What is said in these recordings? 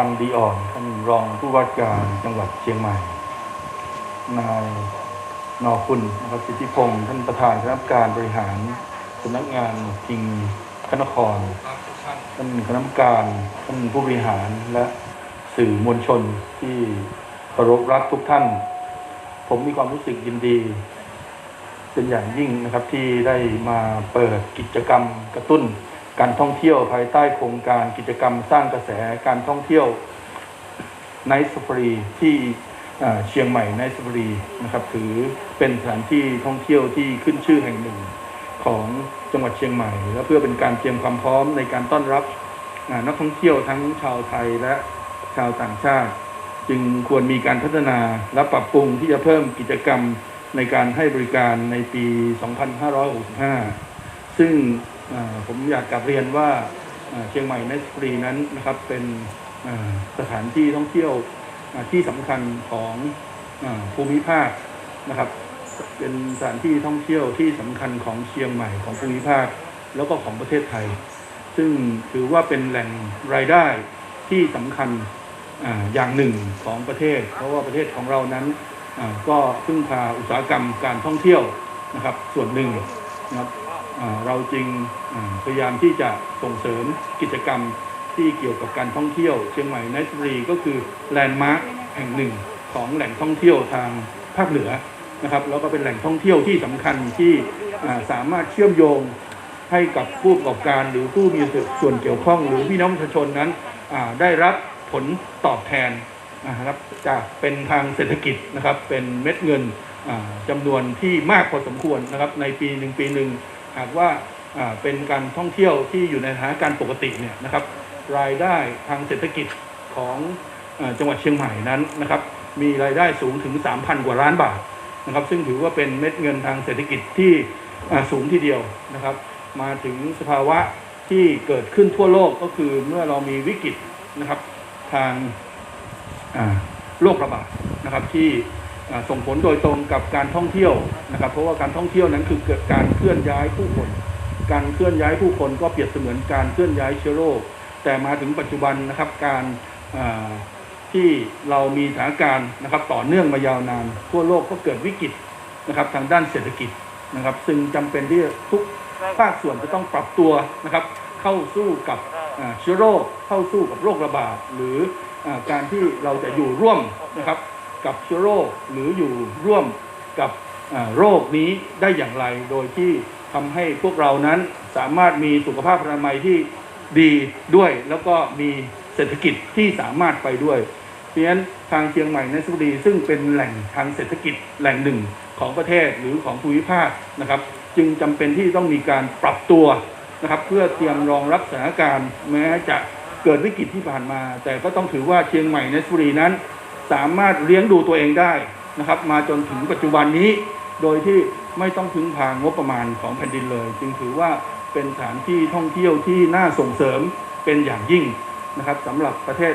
ฟันดีอ่อนท่านรองผู้ว่าการจังหวัดเชียงใหม่ นายนอคุณนะครับสิทธิพงศ์ท่านประธานคณะกรรมการบริหารสำนักงานคิงพระนครท่านคณะกรรมการท่านผู้บริหารและสื่อมวลชนที่เคารพรักทุกท่าน ผมมีความรู้สึกยินดี เป็นอย่างยิ่งนะครับที่ได้มาเปิดกิจกรรมกระตุ้น การท่องเที่ยวภายใต้โครงการกิจกรรมสร้างกระแสการท่องเที่ยวไนท์ a ฟรีที่เชียงใหม่ไนท์ a ฟรีนะครับถือเป็นสถานที่ท่องเที่ยวที่ขึ้นชื่อแห่งหนึ่งของจังหวัดเชียงใหม่ และเพื่อเป็นการเตรียมความพร้อมในการต้อนรับนักท่องเที่ยวทั้งชาวไทยและชาวต่างชาติ จึงควรมีการพัฒนาและปรับปรุงที่จะเพิ่มกิจกรรมในการให้บริการในปี 2565 ซึ่ง ผมอยากกลับเรียนว่าเชียงใหม่ในสปรีนั้นนะครับเป็นสถานที่ท่องเที่ยวที่สำคัญของภูมิภาคนะครับ เป็นสถานที่ท่องเที่ยวที่สำคัญของเชียงใหม่ของภูมิภาคแล้วก็ของประเทศไทย ซึ่งถือว่าเป็นแหล่งรายได้ที่สำคัญอย่างหนึ่งของประเทศ เพราะว่าประเทศของเรานั้นก็พึ่งพาอุตสาหกรรมการท่องเที่ยวนะครับส่วนหนึ่งนะครับ เราจึงพยายามที่จะส่งเสริมกิจกรรมที่เกี่ยวกับการท่องเที่ยวเชียงใหม่ไนท์บุรีก็คือแลนด์มาร์คแห่งหนึ่งของแหล่งท่องเที่ยวทางภาคเหนือนะครับแล้วก็เป็นแหล่งท่องเที่ยวที่สำคัญที่สามารถเชื่อมโยงให้กับผู้ประกอบการหรือผู้มีส่วนเกี่ยวข้อง หรือพี่น้องประชาชนนั้นได้รับผลตอบแทนนะครับจากเป็นทางเศรษฐกิจนะครับเป็นเม็ดเงินอ่าจำนวนที่มากพอสมควรนะครับในปีหนึ่งปีหนึ่ง หากว่าเป็นการท่องเที่ยวที่อยู่ในสถานการณ์ปกติเนี่ยนะครับ รายได้ทางเศรษฐกิจของอจังหวัดเชียงใหม่นั้นนะครับ มีรายได้สูงถึง 3,000 กว่าล้านบาทนะครับ ซึ่งถือว่าเป็นเม็ดเงินทางเศรษฐกิจที่สูงทีเดียวนะครับ มาถึงสภาวะที่เกิดขึ้นทั่วโลกก็คือเมื่อเรามีวิกฤตนะครับทางโรคระบาดนะครับที่ ส่งผลโดยตรงกับการท่องเที่ยวนะครับ เพราะว่าการท่องเที่ยวนั้นคือเกิดการเคลื่อนย้ายผู้คน การเคลื่อนย้ายผู้คนก็เปรียบเสมือนการเคลื่อนย้ายเชื้อโรค แต่มาถึงปัจจุบันนะครับการที่เรามีสถานการณ์นะครับต่อเนื่องมายาวนาน ทั่วโลกก็เกิดวิกฤตนะครับทางด้านเศรษฐกิจนะครับ ซึ่งจำเป็นที่ทุกภาคส่วนจะต้องปรับตัวนะครับ เข้าสู้กับเชื้อโรคเข้าสู้กับโรคระบาด หรือการที่เราจะอยู่ร่วมนะครับ กับเชื้อโรคหรืออยู่ร่วมกับโรคนี้ได้อย่างไร โดยที่ทำให้พวกเรานั้นสามารถมีสุขภาพอนามัยที่ดีด้วย แล้วก็มีเศรษฐกิจที่สามารถไปด้วยเพราะฉะนั้นทางเชียงใหม่ในสุรีซึ่งเป็นแหล่งทางเศรษฐกิจแหล่งหนึ่งของประเทศหรือของภูมิภาคนะครับ จึงจำเป็นที่ต้องมีการปรับตัวนะครับ เพื่อเตรียมรองรับสถานการณ์ แม้จะเกิดวิกฤตที่ผ่านมา แต่ก็ต้องถือว่าเชียงใหม่ในสุรีนั้น สามารถเลี้ยงดูตัวเองได้นะครับ มาจนถึงปัจจุบันนี้ โดยที่ไม่ต้องพึ่งพางบประมาณของแผ่นดินเลย จึงถือว่าเป็นสถานที่ท่องเที่ยวที่น่าส่งเสริมเป็นอย่างยิ่งนะครับสำหรับประเทศ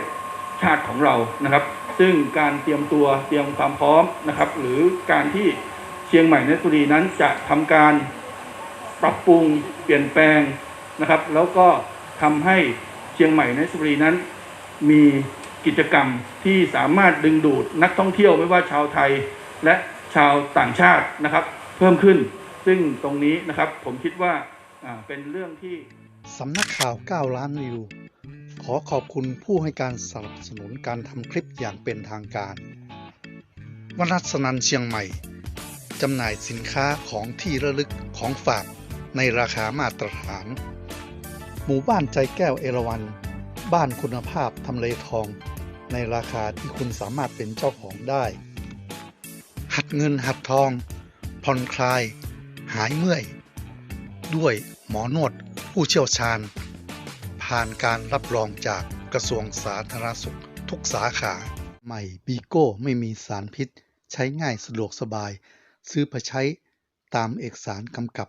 ชาติของเรานะครับ ซึ่งการเตรียมตัวเตรียมความพร้อมนะครับ หรือการที่เชียงใหม่ในสุรีนั้นจะทำการปรับปรุงเปลี่ยนแปลงนะครับ แล้วก็ทำให้เชียงใหม่ในสุรีนั้นมี กิจกรรมที่สามารถดึงดูดนักท่องเที่ยวไม่ว่าชาวไทยและชาวต่างชาตินะครับ เพิ่มขึ้น ซึ่งตรงนี้นะครับผมคิดว่าเป็นเรื่องที่สำนักข่าว 9 ล้านวิว ขอขอบคุณผู้ให้การสนับสนุนการทำคลิปอย่างเป็นทางการวนัสนันเชียงใหม่จำหน่ายสินค้าของที่ระลึกของฝากในราคามาตรฐาน หมู่บ้านใจแก้วเอราวัน บ้านคุณภาพทำเลทอง ในราคาที่คุณสามารถเป็นเจ้าของได้ หัดเงินหัดทอง ผ่อนคลาย หายเมื่อย ด้วยหมอนวดผู้เชี่ยวชาญ ผ่านการรับรองจากกระทรวงสาธารณสุขทุกสาขา ใหม่บีโก้ไม่มีสารพิษ ใช้ง่ายสะดวกสบาย ซื้อไปใช้ตามเอกสารกำกับ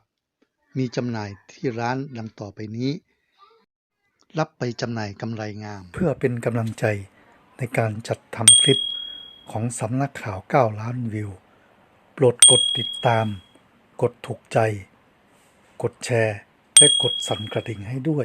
มีจำหน่ายที่ร้านดังต่อไปนี้ รับไปจำหน่ายกำไรงาม เพื่อเป็นกำลังใจ ในการจัดทำคลิปของสำนักข่าว 9 ล้านวิว โปรดกดติดตาม กดถูกใจ กดแชร์ และกดสั่นกระดิ่งให้ด้วย